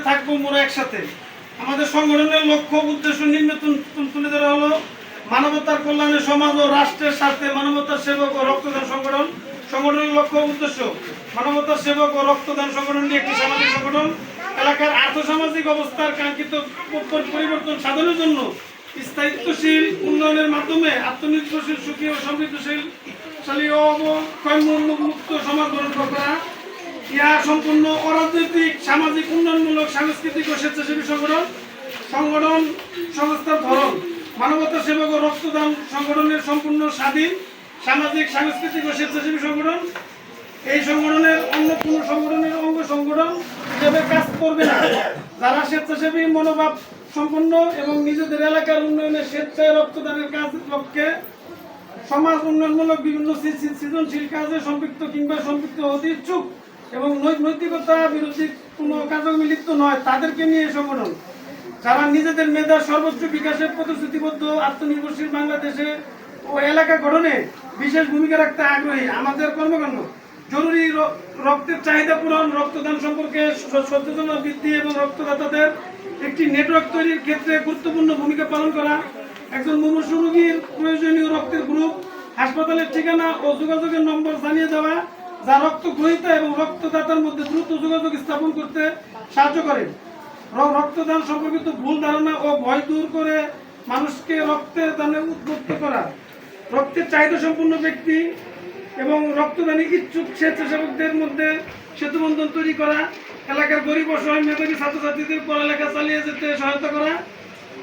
থাকব মোরা একসাথে। আমাদের সংগঠনের লক্ষ্য, উদ্দেশ্য নিম্নে তুল- ধরা হলো মানবতার কল্যাণে সমাজ ও রাষ্ট্রের স্বার্থে মানবতার সেবক ও রক্তদান সংগঠন। সংগঠনের লক্ষ্য, উদ্দেশ্য, মানবতার সেবক ও রক্তদান সংগঠনটি একটি সামাজিক সংগঠন। এলাকার আর্থসামাজিক অবস্থার কাঙ্ক্ষিত পরিবর্তন সাধনের জন্য স্থায়িত্বশীল উন্নয়নের মাধ্যমে আত্মনির্ভরশীল, সুখী ও সমৃদ্ধশীল, শালী মুক্ত সমাজ গঠন করা। ইহা সম্পূর্ণ অরাজনৈতিক সামাজিক উন্নয়নমূলক সাংস্কৃতিক ও স্বেচ্ছাসেবী সংগঠন সংগঠন, সংস্থার ধরন, মানবতা সেবক ও রক্তদান সংগঠনের সম্পূর্ণ স্বাধীন সামাজিক, সাংস্কৃতিক ও স্বেচ্ছাসেবী সংগঠন। এই সংগঠনের অন্য কোনো সংগঠনের অঙ্গ সংগঠন হিসেবে কাজ করবে না। যারা স্বেচ্ছাসেবী, মনোভাব সম্পন্ন এবং নিজেদের এলাকার উন্নয়নে স্বেচ্ছায় রক্তদানের কাজ লক্ষ্যে সমাজ উন্নয়নমূলক বিভিন্ন সৃজনশীল কাজে সম্পৃক্ত কিংবা সম্পৃক্ত হতে ইচ্ছুক এবং নৈতিকতা বিরোধী কোনো কাজে লিপ্ত নয়, তাদেরকে নিয়ে সংগঠন। যারা নিজেদের মেধার সর্বোচ্চ বিকাশের প্রতিশ্রুতিবদ্ধ আত্মনির্ভরশীল বাংলাদেশে ও এলাকা গঠনে বিশেষ ভূমিকা রাখতে আগ্রহী আমাদের কর্মকাণ্ড। জরুরি রক্তের চাহিদা পূরণ, রক্তদান সম্পর্কে সচেতনতা বৃদ্ধি এবং রক্তদাতাদের একটি নেটওয়ার্ক তৈরির ক্ষেত্রে গুরুত্বপূর্ণ ভূমিকা পালন করা, একজন মুমূর্ষু রোগীর প্রয়োজনীয় রক্তের গ্রুপ হাসপাতালের ঠিকানা ও যোগাযোগের নম্বর জানিয়ে দেওয়া যা রক্ত গ্রহীতা এবং রক্তদাতার মধ্যে দ্রুত যোগাযোগ স্থাপন করতে সাহায্য করে রক্তদান সম্পর্কিত ভুল ধারণা ও ভয় দূর করে মানুষকে রক্তের দানে উদ্বুদ্ধ করা। রক্তের চাহিদা সম্পন্ন ব্যক্তি এবং রক্তদানে ইচ্ছুক স্বেচ্ছাসেবকদের মধ্যে সেতুবন্ধন তৈরি করা, এলাকার গরিব অসহায় মেধাবী ছাত্রছাত্রীদের পড়ালেখা চালিয়ে যেতে সহায়তা করা,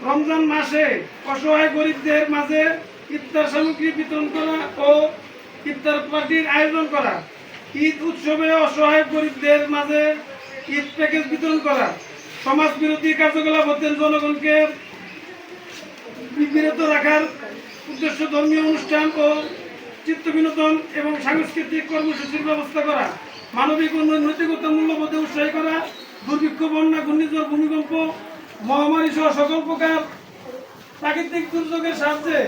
রমজান মাসে অসহায় গরিবদের মাঝে ইফতার সামগ্রী বিতরণ করা ও ইফতার পার্টির আয়োজন করা। ঈদ উৎসবে অসহায় গরিবদের মাঝে ঈদ প্যাকেজ বিতরণ করা। সমাজ বিরোধী কার্যকলাপ হতে জনগণকে বিরত রাখার উদ্দেশ্য ধর্মীয় অনুষ্ঠান ও চিত্ত বিনোদন এবং সাংস্কৃতিক কর্মসূচির ব্যবস্থা করা। মানবিক ও নৈতিকতা মূল্যবোধে উৎসাহী করা। দুর্ভিক্ষ, বন্যা, ঘূর্ণিঝড়, ভূমিকম্প, মহামারী সহ সকল প্রকার প্রাকৃতিক দুর্যোগের সাহায্যে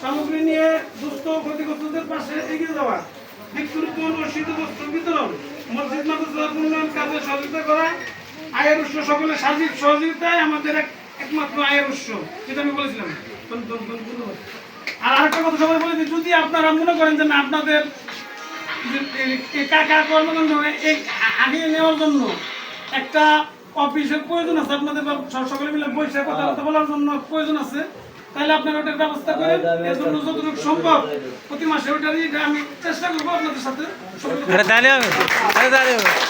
সামগ্রী নিয়ে দুস্থ ক্ষতিগ্রস্তদের পাশে এগিয়ে যাওয়া। সহযোগিতা আয়ের উৎস সার্বিক সহযোগিতায় আমাদের এক একমাত্র আয়ের উৎস, যেটা আমি। আর কথা সবাই যদি আপনারা মনে করেন যে না, আপনাদের এই আগিয়ে নেওয়ার জন্য একটা অফিসের প্রয়োজন আছে, আপনাদের সকলে মিলে বৈশাখ কথাবার্তা বলার জন্য প্রয়োজন আছে। তাহলে আপনার ওটার ব্যবস্থা করে এর জন্য যতটুকু সম্ভব প্রতি মাসে ওটারই আমি চেষ্টা করব আপনাদের সাথে হবে। হবে।